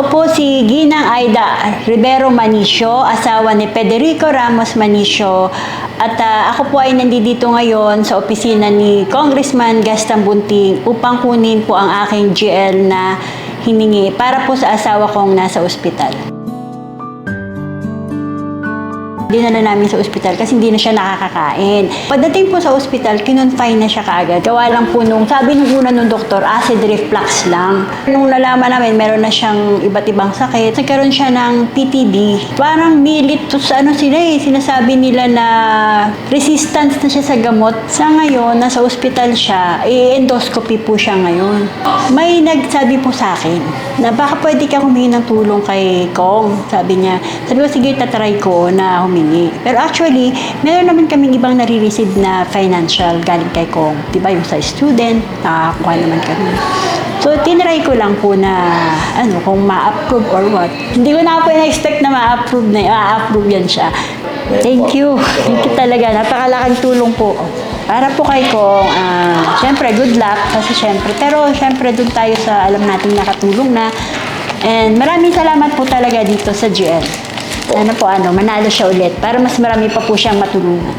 Ako po si Ginang Aida Rivero Manicio, asawa ni Federico Ramos Manicio. At ah, ako po ay nandito ngayon sa opisina ni Congressman Gaston Bunting upang kunin po ang aking GL na hiningi para po sa asawa kong nasa ospital. Dinala namin sa ospital kasi hindi na siya nakakakain. Pagdating po sa ospital, kinonfine na siya kaagad. Gawa lang po nung, sabi nung una nung doktor, acid reflux lang. Nung nalaman namin, meron na siyang iba't ibang sakit. Nagkaroon siya ng PTD. Parang militus, ano sila eh, sinasabi nila na resistance na siya sa gamot. Sa ngayon, nasa ospital siya, i-endoscopy po siya ngayon. May nagsabi po sa akin na baka pwede ka humingi ng tulong kay Kong. Sabi niya, sabi ko, sige, tatry ko na humingi. Pero actually, meron naman kaming ibang nare-receive na financial galing kay Kong. Diba yung sa student, nakakuha naman kami. So, tinry ko lang po na, ano, kung ma-approve or what. Hindi ko na po in-expect na ma-approve na, ma-approve yan siya. Thank you. Thank you talaga. Napakalaking tulong po. Para po kay Kong, ah, syempre, good luck. Kasi syempre, pero syempre, dun tayo sa alam nating nakatulong na. And maraming salamat po talaga dito sa GL. Ano po, ano, manalo siya ulit para mas marami pa po siyang matulungan.